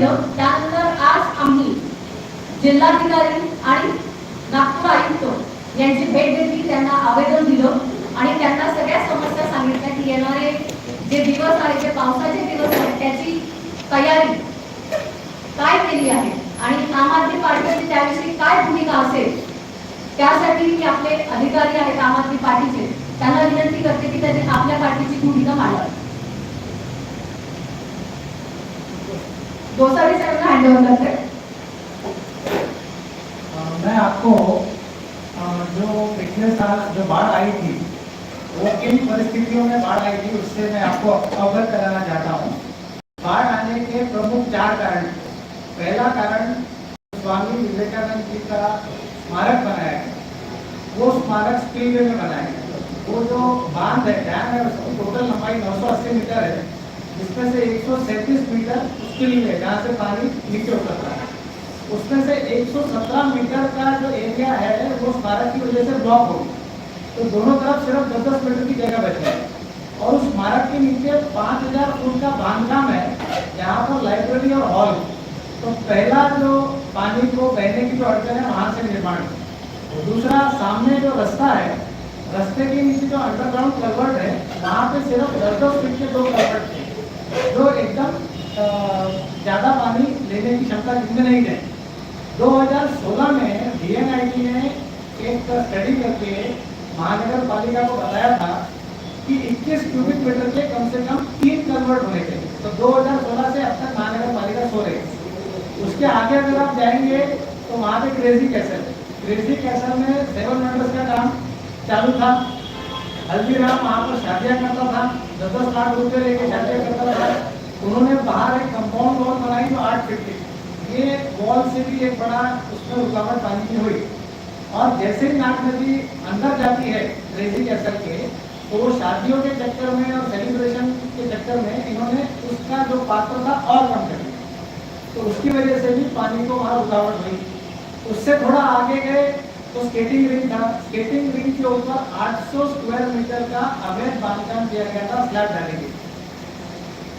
केलं त्यानंतर आज आम्ही जिल्हाधिकारी आणि नागपूर आयुक्त यांची भेट घेतली त्यांना आवेदन दिलं आणि त्यांना सगळ्या समस्या सांगितल्या की येणारे जे दिवस आहेत जे पावसाचे दिवस आहेत त्याची तयारी काय केली आहे आणि आम आदमी पार्टीची त्याविषयी काय भूमिका असेल त्यासाठी मी आपले अधिकारी आहेत आम आदमी पार्टीचे. त्यांना विनंती करते की त्यांनी आपल्या पार्टीची भूमिका मांडावी. गोसावी साहेबांना हँडओव्हर करते मैं आपको जो पिछले साल जो बाढ़ आई थी, वो किन परिस्थितियों में बाढ़ आई थी, उससे मैं आपको अवगत कराना चाहता हूँ। बाढ़ आने के प्रमुख चार कारण पहला कारण, स्वामी विवेकानंद जी का स्मारक बनाया गया। वो स्मारक स्पीलवे में बनाया गया। वो जो बाँध है, डैम है, उसकी टोटल लंबाई 980 मीटर है। जिसमें से एक सौ सैंतीस मीटर स्पीलवे जहाँ से पानी नीचे उतरता है। उसमें से 117 मीटर का जो एरिया है, वो स्मारक की वजह से ब्लॉक हो तो दोनों तरफ़ सिर्फ़ दस दस मीटर की जगह बची है। और उस स्मारक के नीचे 5000 फुट का बांधकाम है, जहाँ पर लाइब्रेरी और हॉल तो पहला जो पानी को बहने की जो अड़चन है, वहाँ से निर्माण। दूसरा, सामने जो रास्ता है, रास्ते के नीचे जो अंडरग्राउंड कलवर्ट है, वहाँ पे सिर्फ़ दस दस फीट के दो कलवर्ट थे। जो एकदम ज़्यादा पानी लेने की क्षमता जिनमें नहीं है। 2016 में डीएनआईटी ने एक स्टडी करके महानगर पालिका को बताया था कि 21 क्यूबिक मीटर के कम से कम तीन कन्वर्ट होने चाहिए। तो 2016 से अब तक महानगर पालिका सो रही उसके आगे अगर आप जाएँगे तो वहाँ पे क्रेजी कैसल क्रेजी कैसल में सेवन मेंबर्स का काम चालू था। हल्दीराम वहाँ पर शादियाँ करता था। दस दस लाख रुपए लेके शादियाँ करता था उन्होंने बाहर एक कंपाउंड वॉल बनाई जो आठ फीट की। ये वॉल से भी एक बड़ा, उसमें रुकावट पानी की हुई। और जैसे ही नाग नदी अंदर जाती है क्रेजी कैसल के तो शादियों के चक्कर में और सेलिब्रेशन के चक्कर में इन्होंने उसका जो पात्र था और कम कर दिया। तो उसकी वजह से भी पानी को वहाँ रुकावट हुई। उससे थोड़ा आगे गए तो स्केटिंग रिंग था स्केटिंग रिंग के ऊपर 800 स्क्वायर मीटर का अवैध बांधकाम किया गया था स्लैब डालेंगे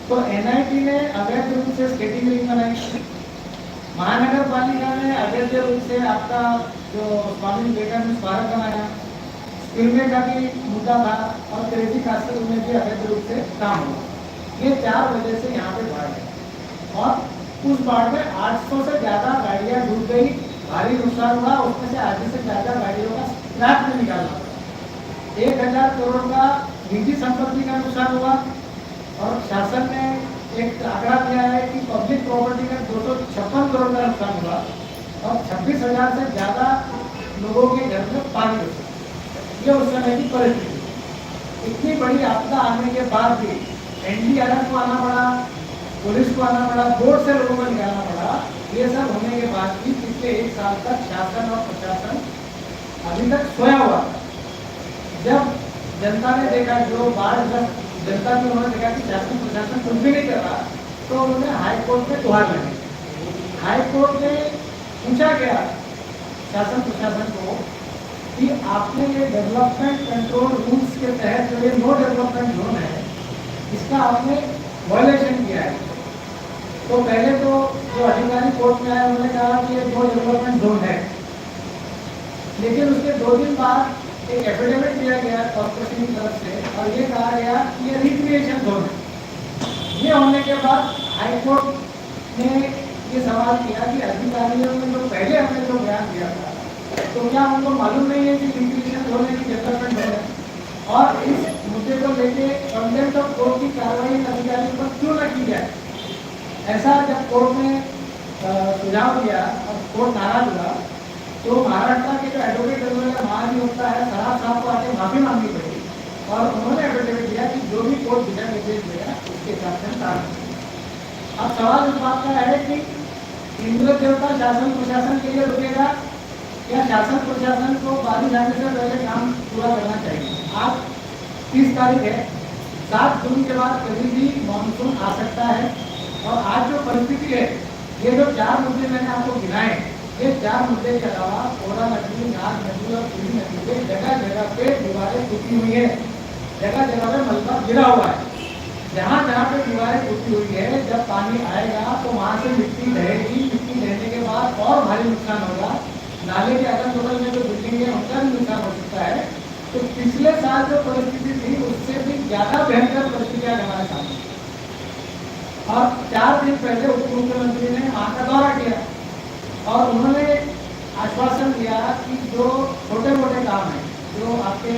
तो एनआईटी ने अवैध रूप से स्केटिंग रिंग बनाई। महानगर पालिका ने अवैध रूप से आपका जो स्वामी विवेकानंद स्मारक बनाया। स्पिलवे का भी मुद्दा था और क्रेजी कास्टर में भी अवैध रूप से काम हुआ। ये चार वजह से यहाँ पे बाढ़ है। और उस बाढ़ में 800 से ज़्यादा गाड़ियाँ डूब गई। भारी नुकसान हुआ, उसमें से आधे से ज़्यादा गाड़ियों का स्क्रैप में निकालना पड़ा एक हज़ार करोड़ का निजी संपत्ति का नुकसान हुआ और शासन ने एक आंकड़ा दिया है कि पब्लिक प्रॉपर्टी का दो सौ छप्पन करोड़ का नुकसान हुआ और छब्बीस हज़ार से ज़्यादा लोगों के घर में पानी ये उस समय की परिस्थिति इतनी बड़ी आपदा आने के बाद भी एनडीआरएफ को आना पड़ा, पुलिस को आना पड़ा, बोर्ड से लोगों को निकालना पड़ा ये होने के बाद भी पिछले एक साल तक शासन और प्रशासन अभी तक सोया हुआ। जब जनता ने देखा, जो बाढ़ ग्रस्त जनता ने उन्होंने देखा कि शासन प्रशासन कुछ भी नहीं कर रहा तो उन्होंने हाईकोर्ट में गुहार लगी हाईकोर्ट में पूछा गया शासन प्रशासन को कि आपने ये डेवलपमेंट कंट्रोल रूल्स के तहत जो ये नो डेवलपमेंट जोन है, इसका आपने वायलेशन किया है तो पहले तो जो अधिकारी कोर्ट में आए, उन्होंने कहा कि ये नो डेवलपमेंट जोन है। लेकिन उसके दो दिन बाद एक एफिडेविट दिया गया कॉर्पोरेशन की तरफ़ से और ये कहा गया कि ये रिक्रिएशन जोन है। ये होने के बाद हाई कोर्ट ने ये सवाल किया कि अधिकारियों ने जो पहले हमने जो बयान दिया था तो क्या उनको मालूम नहीं है कि रिक्रिएशन जोन है कि डेवलपमेंट जोन है? और इस मुद्दे को लेके कंटेम्प्ट ऑफ़ कोर्ट की कार्रवाई अधिकारियों पर क्यों न की जाए? ऐसा जब कोर्ट ने सुझाव दिया और कोर्ट नाराज़ हुआ तो महाराष्ट्र के जो एडवोकेट जनरल है महाधिवक्ता है सराफ साहब को आके माफ़ी मांगनी पड़ी और उन्होंने एफिडेविट दिया कि जो भी कोर्ट दिशा निर्देश देगा उसके हिसाब से हम अब सवाल इस बात का है कि इंद्र देवता शासन प्रशासन के लिए रुकेगा या शासन प्रशासन को बारिश जाने से पहले काम पूरा करना चाहिए? आज तीस तारीख है, सात जून के बाद कभी भी मानसून आ सकता है। और आज जो परिस्थिति है, ये जो चार मुद्दे मैंने आपको गिनाए, ये चार मुद्दे के अलावा कोरा नदी नाग नदी और पूरी नदी पे जगह जगह पे दीवारें टूटी हुई है। जगह जगह पे मलबा गिरा हुआ है। जहाँ जहाँ पे दीवारें टूटी हुई है, जब पानी आएगा तो वहाँ से मिट्टी ढहेगी मिट्टी ढहने के बाद और भारी नुकसान होगा। नाले के अगल बगल में जो बिल्डिंग है उनका भी नुकसान हो सकता है। तो पिछले साल जो परिस्थिति थी, उससे भी ज़्यादा बेहतर परिस्थितियाँ हमारे सामने। और चार दिन पहले उप मुख्यमंत्री ने वहाँ का दौरा किया और उन्होंने आश्वासन दिया कि जो छोटे मोटे काम हैं, जो आपके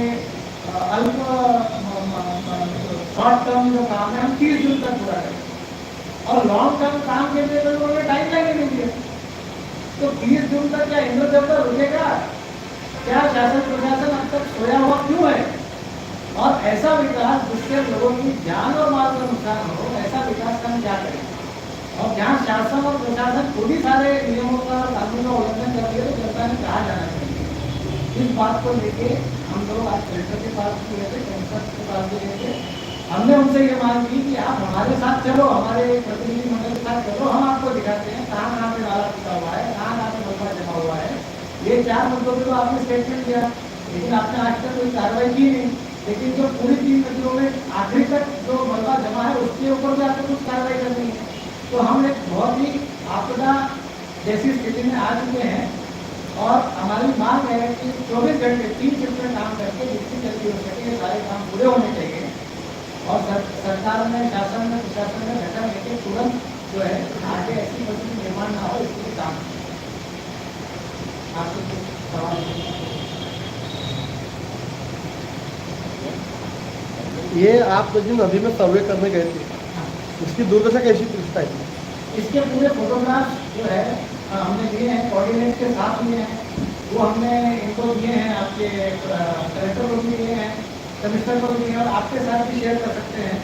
अल्प शॉर्ट टर्म जो काम है, हम तीस जून तक पूरा करें। और लॉन्ग टर्म काम के लिए तो उन्होंने टाइम लाइन नहीं दिया तो तीस जून तक क्या इंद्रदेवता रुकेगा? क्या शासन प्रशासन अब तक सोया हुआ क्यों है? और ऐसा विकास जिससे लोगों की जान और का नुकसान हो, ऐसा विकास का हम क्या करें? और जहाँ शासन और प्रशासन खुद ही सारे नियमों का, कानून का उल्लंघन कर दिए तो जनता ने कहा जाना चाहिए? इस बात को लेके हम लोग आज कलेक्टर के पास भी गए थे कमिश्नर के पास भी गए थे। हमने उनसे ये मांग की कि आप हमारे साथ चलो, हमारे प्रतिनिधि मंडल के साथ चलो, हम आपको दिखाते हैं कहाँ कहाँ पे नाला टूटा हुआ है, कहाँ कहाँ पे मलबा जमा हुआ है। ये चार मुद्दों पे तो आपने स्टेटमेंट दिया, लेकिन आपने आज तक कोई कार्रवाई की नहीं। लेकिन जो पूरी तीन नदियों में आखिरी तक जो मलबा जमा है, उसके ऊपर भी आपको कुछ कार्रवाई करनी है। तो हम एक बहुत ही आपदा जैसी स्थिति में आ चुके हैं और हमारी मांग है कि 24 घंटे, तीन शिफ्ट में काम करके जितनी जल्दी हो सके ये सारे काम पूरे होने चाहिए। और सरकार में शासन में प्रशासन में घटना लेके तुरंत जो है आगे ऐसी परिस्थिति निर्माण ना हो, इसके लिए काम। आपसे सवाल? ये आप जिन नदी में सर्वे करने गए थे हाँ। उसकी दुर्दशा कैसी थी उस टाइम में इसके पूरे फोटोग्राफ जो है हमने लिए हैं कोऑर्डिनेट के साथ लिए हैं वो हमने इनको दिए हैं आपके कलेक्टर को भी दिए हैं कमिश्नर को दिए हैं और आपके साथ भी शेयर कर सकते हैं।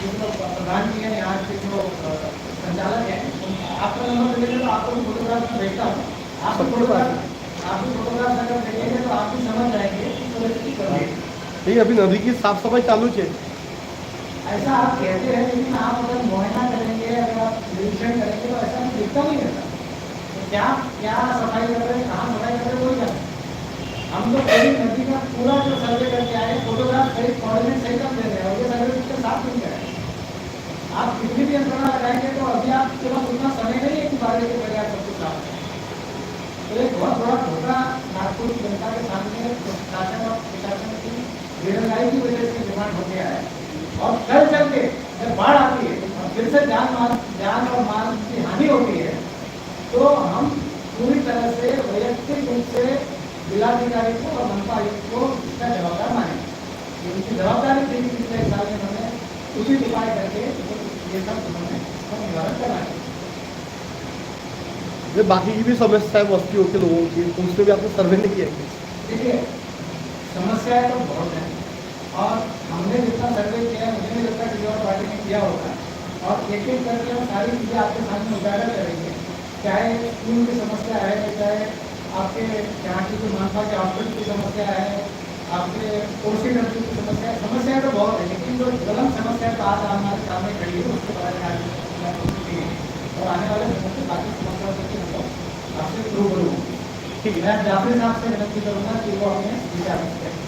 जो प्रधान जी हैं यहाँ के जो संचालक हैं आपका नंबर मिलेगा तो आपको भी फोटोग्राफ में भेजता हूँ। आप फोटोग्राफ आप फोटोग्राफ अगर देखेंगे तो आप भी समझ जाएँगे कि परिस्थिति है अभी नदी की साफ़ सफ़ाई चालू है। ऐसा आप कहते हैं लेकिन आप अगर मुआयना करेंगे, अगर आप निरीक्षण करेंगे तो ऐसा दिखता नहीं रहता। तो क्या क्या सफ़ाई कर रहे हैं, कहाँ सफ़ाई कर रहे हैं जाने। हम पूरी नदी का पूरा जो सर्वे करके आए फोटोग्राफ हम दे रहे हैं सर्वे उसके नहीं आप कितनी भी लगाएँगे तो अभी उतना समय नहीं है कि के सब कुछ साफ़ तो एक बहुत बड़ा धोखा नागपुर की जनता के सामने शासन और प्रशासन की बेरोजगारी की वजह से निर्माण हो गया है। और कल चल के जब बाढ़ आती है और फिर से जान माल जान और माल की हानि होती है तो हम पूरी तरह से वैयक्तिक रूप से जिलाधिकारी को और मनपा आयुक्त को इसका जवाबदार मानेंगे। उनकी जवाबदारी थी कि पिछले साल में उन्होंने उचित उपाय करके ये सब उन्होंने इसका निवारण करना है। ये बाकी की भी समस्याएँ बस्तियों के लोगों की उसमें भी आपने सर्वे नहीं किया देखिए समस्याएँ तो बहुत हैं। और हमने जितना सर्वे किया है मुझे नहीं लगता किसी और पार्टी ने किया होगा। और एक एक करके हम सारी चीज़ें आपके सामने उजागर करेंगे। चाहे स्कूल की समस्या है चाहे आपके यहाँ की जो मानसा के हॉस्पिटल की समस्या है आपके कोसी नदी की समस्या है समस्याएँ तो बहुत है लेकिन जो गलत समस्या तो आज हमारे सामने खड़ी है उसके बारे में आज है। और आने वाले समय में बाकी समस्याओं से हम आपसे रूबरू ठीक है। मैं जाफरी साहब से विनती करूँगा कि वो अपने विचार करें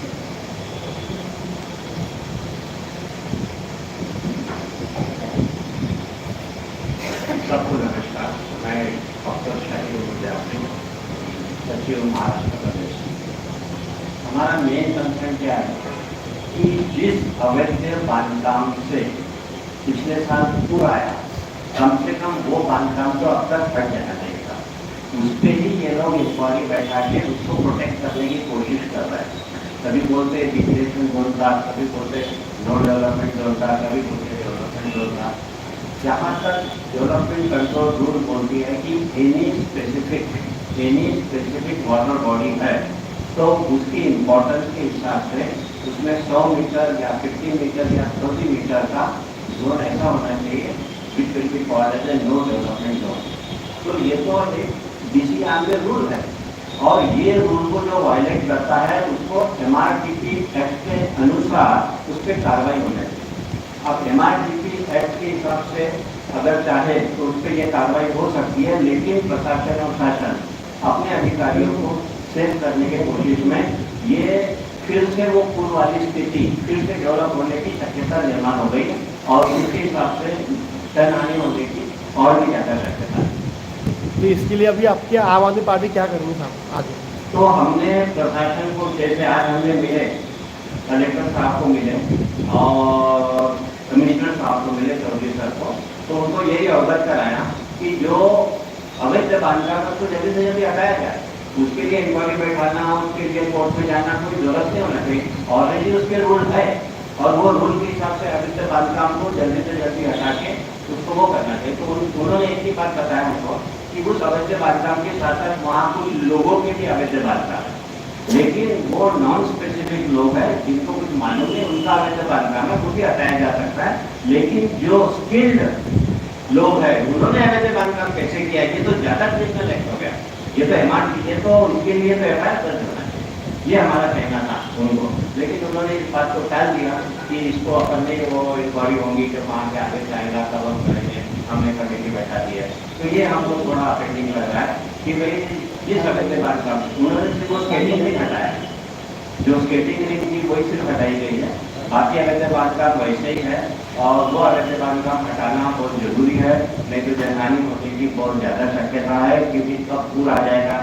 सबको नमस्कार मैं डॉक्टर शाहिद विद्यार्थी सचिव महाराष्ट्र प्रदेश हमारा मेन कंसर्न क्या है? कि जिस अवैध बांधकाम से पिछले साल पूर आया, कम से कम वो बांधकाम तो अब तक हट जाना चाहिए उस पर ही ये लोग इंक्वायरी बैठा के उसको प्रोटेक्ट करने की कोशिश कर रहे हैं। कभी बोलते डिक्लेरेशन जोन था कभी बोलते नो डेवलपमेंट जोन था कभी बोलते डेवलपमेंट जोन था। जहाँ तक डेवलपमेंट कंट्रोल रूल बोलती है कि any specific any specific water body है तो उसकी इम्पोर्टेंस के हिसाब से उसमें 100 मीटर या 50 मीटर या 30 मीटर का जोन ऐसा होना चाहिए which will be called as a no development zone तो ये तो एक डीसीआर में रूल है, और ये रूल को जो वायलेट करता है, उसको एम आर टी एक्ट के अनुसार उस पर कार्रवाई होना चाहिए अब एम एक्ट के हिसाब से अगर चाहे तो उस पर यह कार्रवाई हो सकती है लेकिन प्रशासन और शासन अपने अधिकारियों को सेव करने की कोशिश में ये फिर से वो पूर्व वाली स्थिति फिर से डेवलप होने की शक्यता निर्माण हो गई और उसके हिसाब से टन आने होने की और भी ज़्यादा शक्यता तो इसके लिए अभी आपकी आम आदमी पार्टी क्या करनी था आगे? तो हमने प्रशासन को जैसे आज हमने मिले कलेक्टर साहब को मिले और कमिश्नर साहब को मिले चौधरी सर को। तो उनको यही अवगत कराया कि जो अवैध बांधकाम है, उसको जल्दी से जल्दी हटाया जाए उसके लिए इंक्वायरी बैठाना उसके लिए कोर्ट में जाना कोई ज़रूरत नहीं होना चाहिए। ऑलरेडी उसके रूल है और वो रूल के हिसाब से अवैध बांधकाम को जल्दी से जल्दी हटा के उसको वो करना चाहिए। तो उन- उन्होंने एक ही बात बताया उनको कि उस अवैध बांधकाम के साथ साथ वहाँ कुछ लोगों के भी अवैध बांधकाम लेकिन वो नॉन स्पेसिफिक लोग हैं, जिनको कुछ मालूम नहीं उनका अवैध बांधकाम है वो भी हटाया जा सकता है। लेकिन जो स्किल्ड लोग हैं, उन्होंने अवैध बांधकाम कैसे किया? ये तो ज़्यादा क्रिमिनल एक्ट हो गया। ये तो एम ये तो उनके लिए तो एफ़ आई होना चाहिए। ये हमारा कहना था उनको। लेकिन उन्होंने इस बात को टाल दिया कि इसको अपन नहीं वो इंक्वायरी होंगी कि वहाँ के आगे जाएगा, तब हम करेंगे, हमने कमेटी बैठा दी है। तो ये हमको थोड़ा अफेक्टिंग लग रहा है कि भाई ये सब के का उन्होंने स्केटिंग नहीं हटाया। जो स्केटिंग रिंग थी, वही सिर्फ़ हटाई गई है। बाकी अवैध बांधकाम वैसे ही है और वो अवैध बांधकाम हटाना बहुत ज़रूरी है। नहीं तो जनहानि होने की बहुत ज़्यादा शक्यता है, क्योंकि कब पूर आ जाएगा,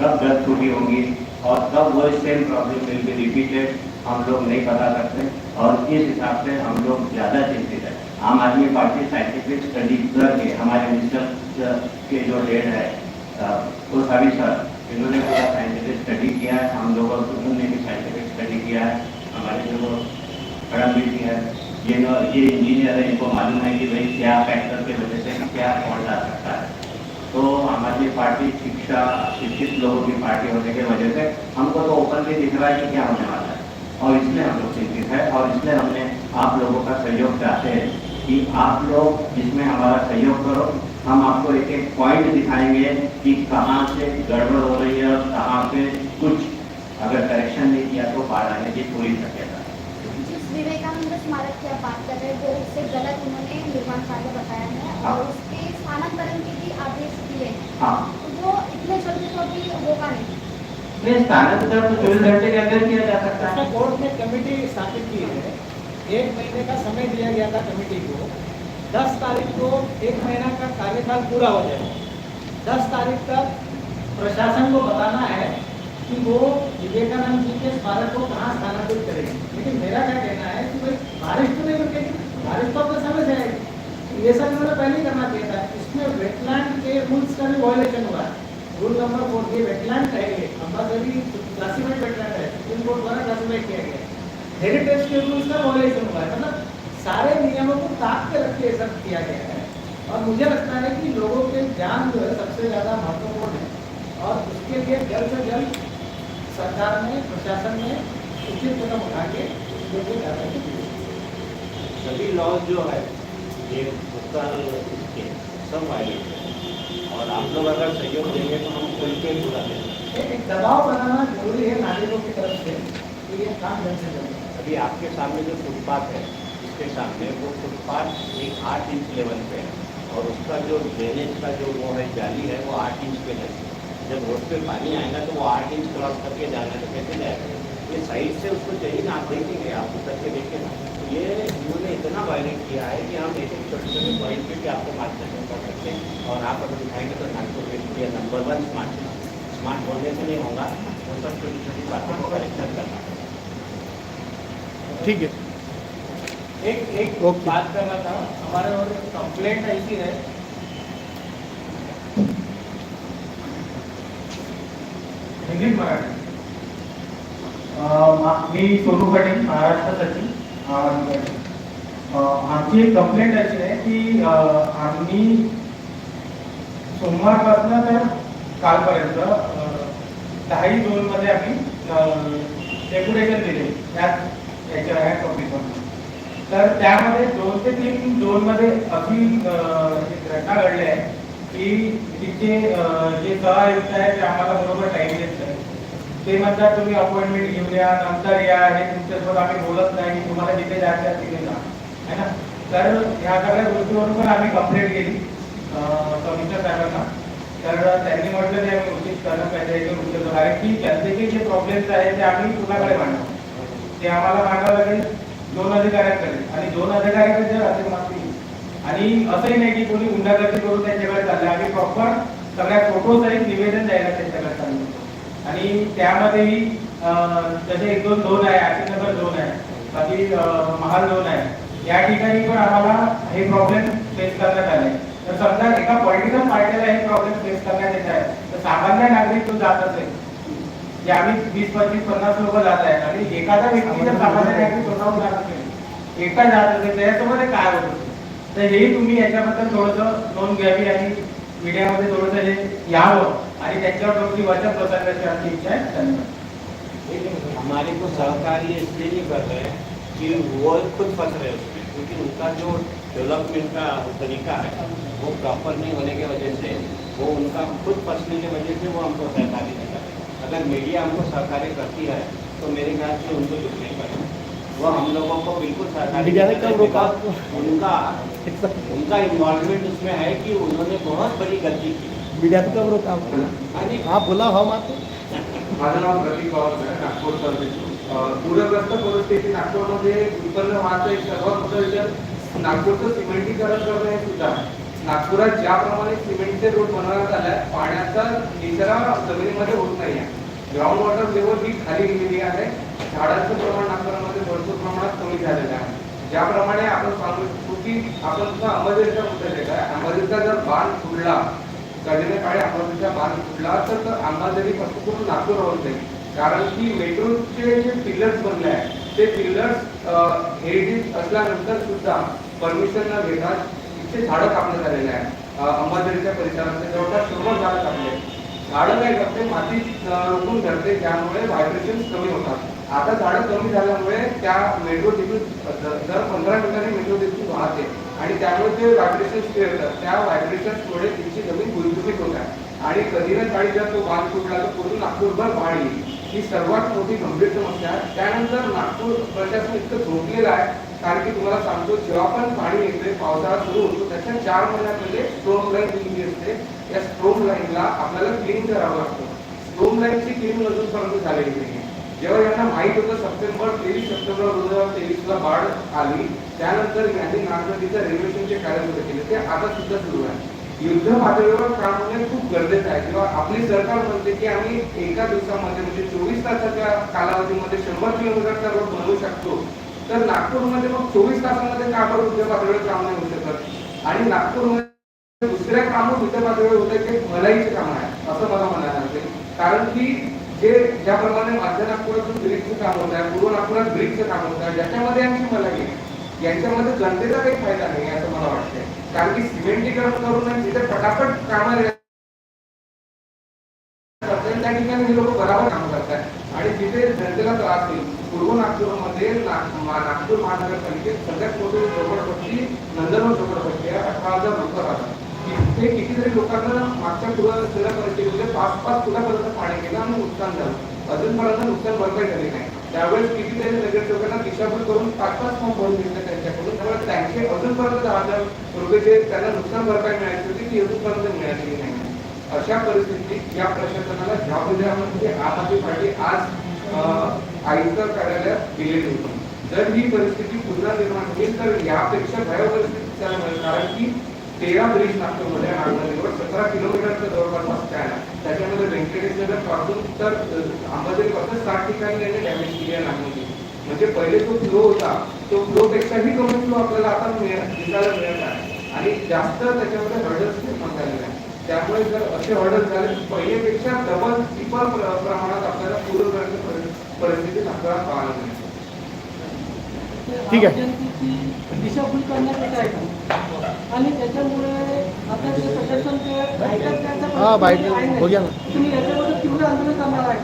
कब दर्द छुट्टी होंगी और कब वो same problem will be repeated हम लोग नहीं बता सकते। और इस हिसाब से हम लोग ज़्यादा चिंतित है। आम आदमी पार्टी साइंटिफिक स्टडी करके हमारे मिनिस्टर के जो हेड है अ, वो सर इन्होंने पूरा साइंटिफिक स्टडी किया है। हम लोगों ने भी साइंटिफिक स्टडी किया है। हमारे जो मैडम भी है ये ये इंजीनियर है इनको मालूम है कि भाई क्या फैक्टर की वजह से क्या फॉल्ट आ सकता है। तो हमारी पार्टी शिक्षा शिक्षित लोगों की पार्टी होने की वजह से हमको तो ओपनली दिख रहा है कि क्या होने वाला है। और इसलिए हम लोग चिंतित है और इसलिए हमने आप लोगों का सहयोग चाहते हैं कि आप लोग इसमें हमारा सहयोग करो। हम आपको एक एक पॉइंट दिखाएँगे कि कहाँ से गड़बड़ हो रही है और कहाँ पे कुछ अगर करेक्शन नहीं किया तो बाढ़ आने की पूरी है। जिस विवेकानंद स्मारक की आप बात कर रहे हैं वो उससे गलत उन्होंने निर्माण कार्य बताया है हाँ। और उसके स्थानांतरण के भी आदेश दिए हाँ। वो इतने जल्दी तो अभी होगा नहीं। नहीं स्थानांतरण तो चौबीस घंटे के अंदर किया जा सकता है। कोर्ट ने कमेटी स्थापित की है। एक महीने का समय दिया गया था कमेटी को। दस तारीख को एक महीना का कार्यकाल पूरा हो जाएगा दस तारीख तक प्रशासन को बताना है कि वो विवेकानंद जी के स्मारक को कहाँ स्थानांतरित करेंगे। लेकिन मेरा क्या कहना है कि भाई बारिश तो नहीं रुकेगी बारिश तो अपने समय से आएगी। ये सब इन्होंने पहले ही करना चाहिए था। इसमें वेटलैंड के रूल्स का भी वायोलेशन हुआ। है रूल नंबर फोर ये वेटलैंड है ये। कंपल्सरी क्लासिफाइड वेटलैंड है। सुप्रीम कोर्ट द्वारा क्लासिफाइड किया गया हेरिटेज के रूल्स का वायोलेशन हुआ है। मतलब सारे नियमों को ताक के रख के सब किया गया है। और मुझे लगता है कि लोगों के ज्ञान जो है सबसे ज़्यादा महत्वपूर्ण है। और उसके लिए जल्द से जल्द सरकार ने प्रशासन ने उचित कदम उठा के लोगों को सभी लॉज जो है ये उत्तर के सब वायलेट है। और आप लोग अगर सहयोग देंगे तो हम खुल के पूरा देंगे। एक एक दबाव बनाना ज़रूरी है नागरिकों की तरफ़ से कि ये काम जल्द से जल्द अभी आपके सामने जो फुटपाथ है इसके सामने वो फुटपाथ एक आठ इंच लेवल पे है और उसका जो ड्रेनेज का जो वो है, जाली है, वो आठ इंच पे है। जब रोड पे पानी आएगा तो वो आठ इंच क्रॉस करके जाना तो कैसे जाएगा ये साइड से उसको चाहिए ना, आप देखेंगे, आप उतर के देखें ना। तो ये इन्होंने इतना वायलेट किया है कि हम एक एक छोटे छोटे पॉइंट पे भी आपको मार्गदर्शन कर सकते हैं। और आप अगर दिखाएँगे तो नागपुर के नंबर वन स्मार्ट स्मार्ट बोलने से नहीं होगा। वो सब छोटी छोटी बातों को करेक्शन करना ठीक है। एक एक ओके। बात करना था हमारे और कंप्लेंट ऐसी है। मा- सोनू पाटील महाराष्ट्र सचिव आवाज अं, आमची एक कंप्लेंट अशी आहे की अं, आम्ही सोमवारपासून तर कालपर्यंत अं, दहाही झोनमध्ये आम्ही डेप्युटेशन दिले याच याच्या ह्या टॉपिकवर तर त्यामध्ये दोन ते तीन झोनमध्ये अशी घटना घडली आहे की तिथे जे सहआयुक्त आहे ते आम्हाला बरोबर टाईम देत नाही ते म्हणतात तुम्ही अपॉइंटमेंट घेऊन या नंतर या हे तुमच्यासोबत आम्ही बोलत नाही तुम्हाला जिथे जायचं आहे तिथे जा. है ना? तर ह्या सगळ्या गोष्टीवरून पण आम्ही कंप्लेंट केली कमिशनर साहेबांना. तर त्यांनी म्हटलं ते आम्ही उचित करणं पाहिजे कारण की जनतेचे जे प्रॉब्लेम्स आहेत ते आम्ही कुणाकडे मांडतो ते आम्हाला मांडावं लागेल. दोन अधिकाऱ्यांकडे. आणि दोन अधिकाऱ्यांकडे जर असे मागतील आणि असंही नाही की कोणी गुंडागर्दी करून त्यांच्याकडे चालले आम्ही प्रॉपर सगळ्या फोटोसहित निवेदन द्यायला त्यांच्याकडे चाललो आणि त्यामध्येही अं, जसे एक दोन झोन आहे आशिनगर झोन आहे बाकी महाल झोन आहे या ठिकाणी पण आम्हाला हे प्रॉब्लेम फेस करण्यात आले. तर समजा एका पॉलिटिकल पार्टीला हे प्रॉब्लेम फेस करण्यात येत आहे. तर सामान्य नागरिक तो जात असेल हे हमारे को सहकारी इसलिए हैं खुद फंस रहे हैं, क्योंकि उनका जो डेवलपमेंट का तरीका है, वो प्रॉपर नहीं होने की वजह से वो उनका खुद फंसने की वजह से वो हमको सहकारी रहे अगर मीडिया हमको सहकारी करती है तो मेरे ख्याल से उनको कुछ नहीं करना वो हम लोगों को बिल्कुल सहकारी मीडिया ने नहीं कर कब रहे रोका। because उनका उनका इन्वॉल्वमेंट उसमें है कि उन्होंने बहुत बड़ी गलती की। मीडिया तो कब रोका। हाँ आप बोला हम आते माझं नाव प्रतीक पवार आहे नागपूर पूरग्रस्त परिस्थिती नागपूरमध्ये उत्पन्न व्हायचं एक सर्वात मोठं विषय नागपूरचं सिमेंटीकरण करणं हे सुद्धा. नागपुरात ज्याप्रमाणे सिमेंटचे रोड बनवण्यात आलाय पाण्याचा निचरा जमिनीमध्ये होत नाही आहे. ग्राउंड वॉटर लेवल ही खाली गेलेली आहे. झाडांचं प्रमाण नागपुरामध्ये भरपूर प्रमाणात कमी झालेलं आहे. ज्याप्रमाणे आपण सांगू शकतो की आपण सुद्धा अंबाझरीचा मुद्दा घेत आहे जर बांध फुडला कधीने काळी अंबाझरीचा बांध फुटला तर तो अंबाझरी फक्त पूर्ण नागपूर होत जाईल कारण की मेट्रोचे जे पिलर्स बनले आहेत ते पिलर्स हेरिटेज असल्यानंतर सुद्धा परमिशन न घेता इथे झाडं कापण्यात आलेले आहे अं, अंबाझरीच्या परिसरामध्ये जवळपास सर्व झाडं कापले आहेत. झाडं काय करते माती रोखून धरते त्यामुळे व्हायब्रेशन कमी होतात. आता झाडं कमी झाल्यामुळे त्या मेट्रो तिथून दर पंधरा मिनिटांनी मेट्रो तिथून वाहते. आणि त्यामुळे ते व्हायब्रेशन येतात त्या व्हायब्रेशन्समुळे तिची जमीन गुंतुकीत होत आहे. आणि कधी ना काळी जर तो बांध फुटला तर पूर्ण नागपूरभर पाणी ही सर्वात मोठी गंभीर समस्या आहे. त्यानंतर नागपूर प्रशासन इतकं झोपलेलं आहे कारण की तुम्हाला सांगतो जेव्हा पण पाणी येते पावसाळा सुरू होतो त्याच्या चार महिन्यामध्ये स्ट्रोम लाईन जी असते. या स्ट्रोम लाईनला आपल्याला क्लीन करावं लागतं. स्ट्रोम लाईनची क्लीन अजूनपर्यंत झालेली नाही जेव्हा यांना माहीत होतं सप्टेंबर तेवीस सप्टेंबर दोन हजार तेवीस ला बाढ आली त्यानंतर यांनी नागनदीचं रेल्वेशनचे कार्य सुरू केले ते आता सुद्धा सुरू आहे. युद्ध पातळीवर काम होणे खूप गरजेचं आहे. किंवा आपली सरकार म्हणते की आम्ही एका दिवसामध्ये म्हणजे चोवीस तासाच्या कालावधीमध्ये शंभर किलोमीटरचा रोड बनवू शकतो. तर नागपूरमध्ये मग चोवीस तासामध्ये का बरं युद्ध पातळीवर काम नाही होऊ शकत? आणि नागपूरमध्ये दुसऱ्या कामं युद्ध पातळीवर होत आहे ते भलाईचे काम आहे असं मला म्हणायला लागेल कारण की जे ज्याप्रमाणे मध्य नागपुरातून ब्रिजचं काम होत आहे पूर्व नागपुरात ब्रिजचं काम होत आहे ज्याच्यामध्ये आमची मला गेली यांच्यामध्ये जनतेचा काही फायदा नाही असं मला वाटतंय. कारण की सिमेंटीकरण करून तिथे जिथे पटापट कामं त्या ठिकाणी हे लोक बराबर काम करतात. आणि जिथे जनतेला त्रास होईल पूर्व नागपूरमध्ये नाग- नागपूर महानगरपालिकेत सगळ्यात मोठी झोपडपट्टी नंदनवन झोपडपट्टी आहे अठरा हजार लोक राहतात. तिथे कितीतरी लोकांना मागच्या पूर्व जिल्हा परिषदेमध्ये पाच पाच फुटापर्यंत पाणी गेलं आणि नुकसान झालं. अजूनपर्यंत नुकसान भरपाई झाली नाही त्यावेळेस कितीतरी नगरसेवकांना दिशाभूल करून पाच पाच फॉर्म भरून घेतले त्यांच्याकडून. त्यामुळे त्यांचे अजूनपर्यंत दहा हजार रुपये जे त्यांना नुकसान भरपाई मिळायची होती ती अजूनपर्यंत मिळालेली नाही. अशा परिस्थितीत या प्रशासनाला जबाबदारी आम आदमी पार्टी आज अं, आयुक्त कार्यालयात दिलेली होती. जर ही परिस्थिती पुन्हा निर्माण होईल तर यापेक्षा भयावह परिस्थिती त्याला मिळेल. कारण की तेरा ब्रिज नागपूरमध्ये नागनदीवर सतरा किलोमीटरचं जवळपास रस्ता आहे त्याच्यामध्ये व्यंकटेश नगरपासून तर अंबाझरी पासून साठ ठिकाणी त्याने डॅमेज केली आहे नागपूरची म्हणजे पहिले जो फ्लो होता तो फ्लो पेक्षाही कमी फ्लो आपल्याला आता दिसायला मिळत आहे आणि जास्त त्याच्यामध्ये हर्डल्स निर्माण झालेले आहे त्यामुळे जर असे ऑर्डर झाले तर पहिलेपेक्षा डबल ट्रिपल प्रमाणात आपल्याला पूर्ण परि- परिस्थिती आपल्याला पाहायला मिळते. ठीक आहे. जनतेची दिशाभूल करण्यात येत आहे आणि त्याच्यामुळे आता जे प्रशासन ते ऐकत हा, बाईट परिस्थिती आहे ना. तुम्ही याच्यामध्ये तीव्र आंदोलन करणार आहे.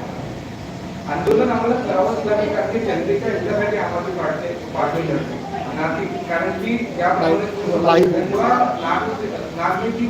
आंदोलन आम्हाला करावंच लागेल कारण की जनतेच्या हितासाठी आम्हाला वाटते पाठवली जाते नागरिक कारण की या लाईव्ह- नागरिक नागरिकची